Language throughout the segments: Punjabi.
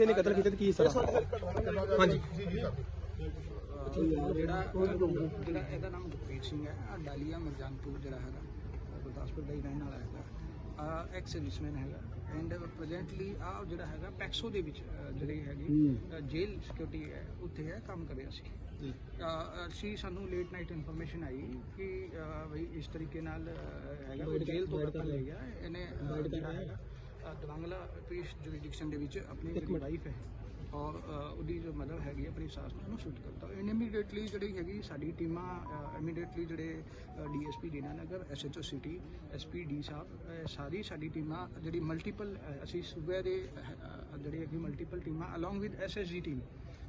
ਕਿੱਥੇ ਨੇ ਕਤਲ ਕੀਤਾ ਤੇ ਕੀ ਸਰ ਹਾਂਜੀ। ਜਿਹੜਾ ਜਿਹੜਾ ਇਹਦਾ ਨਾਮ ਗੁਰਪ੍ਰੀਤ ਸਿੰਘ ਹੈ ਆਹ ਡਾਲੀਆ ਮਰਜਾਨਪੁਰ ਜਿਹੜਾ ਹੈਗਾ ਗੁਰਦਾਸਪੁਰ ਦਾ ਹੀ ਰਹਿਣ ਵਾਲਾ ਹੈਗਾ। ਆ ਐਕਸ ਸਰਵਿਸਮੈਨ ਹੈਗਾ। ਐਂਡ ਪ੍ਰੈਜ਼ੈਂਟਲੀ ਆ ਜਿਹੜਾ ਹੈਗਾ ਪੈਕਸੋ ਦੇ ਵਿੱਚ ਜਿਹੜੀ ਹੈਗੀ ਜੇਲ੍ਹ ਸਿਕਿਉਰਿਟੀ ਹੈ ਉੱਥੇ ਹੈ ਕੰਮ ਕਰ ਰਿਹਾ ਸੀ ਸਾਨੂੰ ਲੇਟ ਨਾਈਟ ਇਨਫੋਰਮੇਸ਼ਨ ਆਈ ਕਿ ਬਈ ਇਸ ਤਰੀਕੇ ਨਾਲ ਹੈਗਾ ਜੇਲ੍ਹ ਤੋਂ ਕੱਢ ਇਹਨੇ ਜਿਹੜਾ ਹੈਗਾ ਦਵਾਂਗਲਾ ਪੀਸ ਜੁਰਿਡਿਕਸ਼ਨ ਦੇ ਵਿੱਚ ਆਪਣੀ ਵਾਈਫ ਹੈ ਔਰ ਉਹਦੀ ਜੋ ਮਦਰ ਹੈਗੀ ਆਪਣੀ ਸਾਸ ਨੂੰ ਸ਼ੂਟ ਕਰਤਾ। ਇਮੀਡੀਏਟਲੀ ਜਿਹੜੀ ਹੈਗੀ ਸਾਡੀ ਟੀਮਾਂ ਇਮੀਡੀਏਟਲੀ ਜਿਹੜੇ DSP Dinanagar SHO city SP D ਸਾਹਿਬ ਸਾਰੀ ਸਾਡੀ ਟੀਮਾਂ ਜਿਹੜੀ ਮਲਟੀਪਲ ਅਸੀਂ ਸੂਬੇ ਦੇ ਜਿਹੜੀ ਹੈਗੀ ਮਲਟੀਪਲ ਟੀਮਾਂ along with SSG team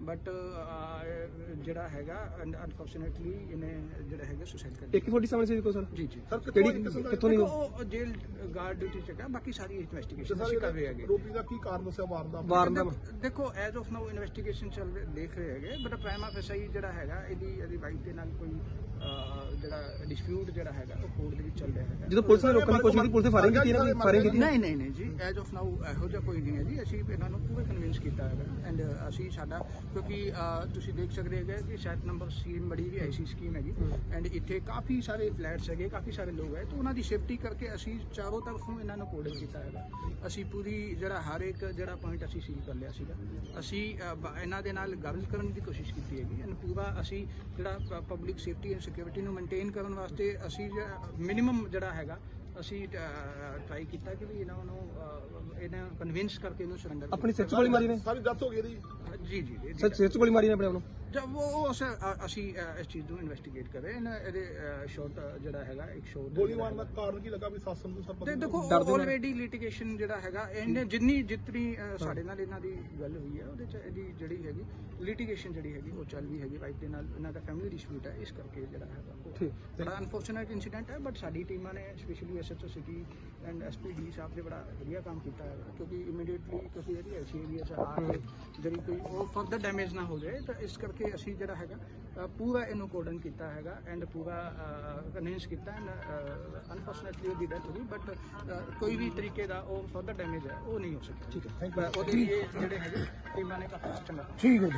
but ਜਿਹੜਾ ਹੈਗਾ ਅਨਫੋਰਚੂਨੇਟਲੀ ਇਹਨੇ ਜਿਹੜਾ ਹੈਗਾ ਸੁਸਾਈਡ ਕਰ ਲਿਆ AK47 ਸੀ ਕੋ ਸਰ। ਜੀ ਜੀ। ਸਰ ਕਿਹੜੀ ਕਿੱਥੋਂ ਦੇਖੋ, ਉਹ ਜੇਲ੍ਹ ਗਾਰਡ ਡਿਊਟੀ ਚ ਬਾਕੀ ਸਾਰੀ ਇਨਵੈਸਟੀਗੇਸ਼ਨ ਅਸੀਂ ਕਰ ਰਹੇ ਹੈਗੇ। ਰੋਪੀ ਦਾ ਕੀ ਕਾਰਨ ਦੱਸਿਆ ਵਾਰ ਦਾ ਵਾਰ ਦਾ ਦੇਖੋ- ਐਜ਼ ਆਫ ਨਾਓ ਇਨਵੈਸਟੀਗੇਸ਼ਨ ਚੱਲ ਰਹੀ ਦੇਖ ਰਹੇ ਹੈਗੇ ਬਟ ਪ੍ਰਾਈਮਾ ਫੈਸਾਈ ਜਿਹੜਾ ਹੈਗਾ ਇਹਦੀ ਇਹਦੀ ਵਾਈਫ ਦੇ ਨਾਲ ਕੋਈ ਜਿਹੜਾ ਡਿਸਪਿਊਟ ਜਿਹੜਾ ਹੈਗਾ ਉਹ ਕੋਰਟ ਦੇ ਵਿੱਚ ਚੱਲ ਰਿਹਾ ਹੈਗਾ। ਜਦੋਂ ਪੁਲਿਸ ਨੇ ਰੋਕਣ ਦੀ ਕੋਸ਼ਿਸ਼ ਕੀਤੀ ਪੁਲਿਸ ਨੇ ਫਾਇਰਿੰਗ ਕੀਤੀ ਦੀ ਫਾਇਰਿੰਗ ਕੀਤੀ ਨਹੀਂ ਨਹੀਂ ਨਹੀਂ ਜੀ ਐਜ਼ ਆਫ ਨਾਓ ਇਹੋ ਜਿਹਾ ਕੋਈ ਨਹੀਂ ਹੈ ਜੀ ਅਸੀਂ ਇਹਨਾਂ ਨੂੰ ਪੂਰੇ ਕਨਵਿੰਸ ਕੀਤਾ ਹੈਗਾ। ਐਂਡ ਅਸੀਂ ਸਾਡਾ ਕਿਉਂਕਿ ਤੁਸੀਂ ਦੇਖ ਸਕਦੇ ਹੈਗੇ ਕਿ ਸੈਟ ਨੰਬਰ ਸਕੀਮ ਬੜੀ ਵੀ ਐਸੀ ਸਕੀਮ ਹੈਗੀ। ਐਂਡ ਇੱਥੇ ਕਾਫੀ ਸਾਰੇ ਫਲੈਟਸ ਹੈਗੇ ਕਾਫੀ ਸਾਰੇ ਲੋਕ ਹੈ ਤਾਂ ਉਹਨਾਂ ਦੀ ਸੇਫਟੀ ਕਰਕੇ ਅਸੀਂ ਚਾਰੋਂ ਤਰਫੋਂ ਇਹਨਾਂ ਨੂੰ ਕੋਡਿੰਗ ਕੀਤਾ ਹੈਗਾ। ਅਸੀਂ ਪੂਰੀ ਜਿਹੜਾ ਹਰ ਇੱਕ ਜਿਹੜਾ ਪੁਆਇੰਟ ਅਸੀਂ ਸੀਲ ਕਰ ਲਿਆ ਸੀਗਾ। ਅਸੀਂ ਇਹਨਾਂ ਦੇ ਨਾਲ ਗੱਲ ਕਰਨ ਦੀ ਕੋਸ਼ਿਸ਼ ਕੀਤੀ ਹੈਗੀ। ਐਂਡ ਪੂਰਾ ਅਸੀਂ ਜਿਹੜਾ ਪਬਲਿਕ ਸੇਫਟੀ ਐਂਡ ਸਿਕਿਉਰਿਟੀ ਨੂੰ ਮੇਨਟੇਨ ਕਰਨ ਵਾਸਤੇ ਅਸੀਂ ਮਿਨੀਮਮ ਜਿਹੜਾ ਹੈਗਾ ਅਸੀਂ ਟਰਾਈ ਕੀਤਾ ਕਿ ਵੀ ਇਹਨਾਂ ਨੂੰ ਇਹਨਾਂ ਨੂੰ ਕਨਵਿੰਸ ਕਰਕੇ ਇਹਨੂੰ ਸਰੈਂਡਰ ਆਪਣੀ ਸਿਰ 'ਚ ਗੋਲੀ ਮਾਰੀ ਨੇ? ਸਾਰੀ ਡੈਥ ਹੋ ਗਈ ਇਹਦੀ। ਜੀ ਜੀ ਜੀ ਸਿਰ 'ਚ ਗੋਲੀ ਮਾਰੀ ਨੇ ਆਪਣੇ ਆਪ ਨੂੰ ਜਦ ਉਹ ਅਸੀਂ ਅ- ਅਸੀਂ ਅ, ਇਸ ਚੀਜ਼ ਨੂੰ ਇਨਵੈਸਟੀਗੇਟ ਕਰ ਰਹੇ ਹਾਂ। ਇਹਦੇ ਸ਼ਾਰਟ ਜਿਹੜਾ ਹੈਗਾ ਇੱਕ ਸ਼ਾਰਟ ਗੋਲੀ ਮਾਰਨ ਦਾ ਕਾਰਨ ਕੀ ਲੱਗਾ ਵੀ ਸਾਸਨ ਨੂੰ ਸਰ ਤੇ ਦੇਖੋ। ਆਲਰੇਡੀ ਲਿਟੀਗੇਸ਼ਨ ਜਿਹੜਾ ਹੈਗਾ ਇਹਨੇ ਜਿੰਨੀ ਜਿਤਨੀ ਅ, ਸਾਡੇ ਨਾਲ ਇਹਨਾਂ ਦੀ ਗੱਲ ਹੋਈ ਹੈ ਉਹਦੇ ਚ ਇਹਦੀ ਜਿਹੜੀ ਹੈਗੀ ਲਿਟੀਗੇਸ਼ਨ ਜਿਹੜੀ ਹੈਗੀ ਉਹ ਚੱਲ ਰਹੀ ਹੈਗੀ। ਵਾਈਫ ਦੇ ਨਾਲ ਇਹਨਾਂ ਦਾ ਫੈਮਿਲੀ ਡਿਸਪਿਊਟ ਹੈ ਇਸ ਕਰਕੇ ਜਿਹੜਾ ਹੈਗਾ ਉਹ ਠੀਕ। ਬੜਾ ਅਨਫੋਰਚੂਨੇਟ ਇਨਸੀਡੈਂਟ ਹੈ ਬਟ ਸਾਡੀ ਟੀਮਾਂ ਨੇ specially SHO city and SPD ਸਾਹਿਬ ਨੇ ਬੜਾ ਵਧੀਆ ਕੰਮ ਕੀਤਾ ਹੈ ਕਿਉਂਕਿ ਇਮੀਡੀਏਟਲੀ ਕਿਉਂਕਿ ਇਹਦੀ ਐਸੀ ਏਰੀਆ ਚ ਆ ਕੇ ਜਿਹੜੀ ਕੋਈ ਉਹ ਫਰਦਰ ਡੈਮੇਜ ਨਾ ਹੋ ਜਾਏ ਤਾਂ ਇਸ ਕਰਕੇ ਅਸੀਂ ਜਿਹੜਾ ਹੈਗਾ ਪੂਰਾ ਇਹਨੂੰ ਕੋਡਨ ਕੀਤਾ ਹੈਗਾ ਐਂਡ ਪੂਰਾ ਕਨਵਿੰਸ ਕੀਤਾ ਐਂਡ ਅਨਫੋਰਚੂਨੇਟਲੀ ਉਹਦੀ ਡੈਥ ਹੋਈ ਬਟ ਕੋਈ ਵੀ ਤਰੀਕੇ ਦਾ ਉਹ ਫਰਦਰ ਡੈਮੇਜ ਹੈ ਉਹ ਨਹੀਂ ਹੋ ਸਕਿਆ। ਠੀਕ ਹੈ ਉਹਦੇ ਲਈ ਜਿਹੜੇ ਹੈਗੇ ਟੀਮਾਂ ਨੇ ਕਾਫੀ ਚੰਗਾ। ਠੀਕ ਹੈ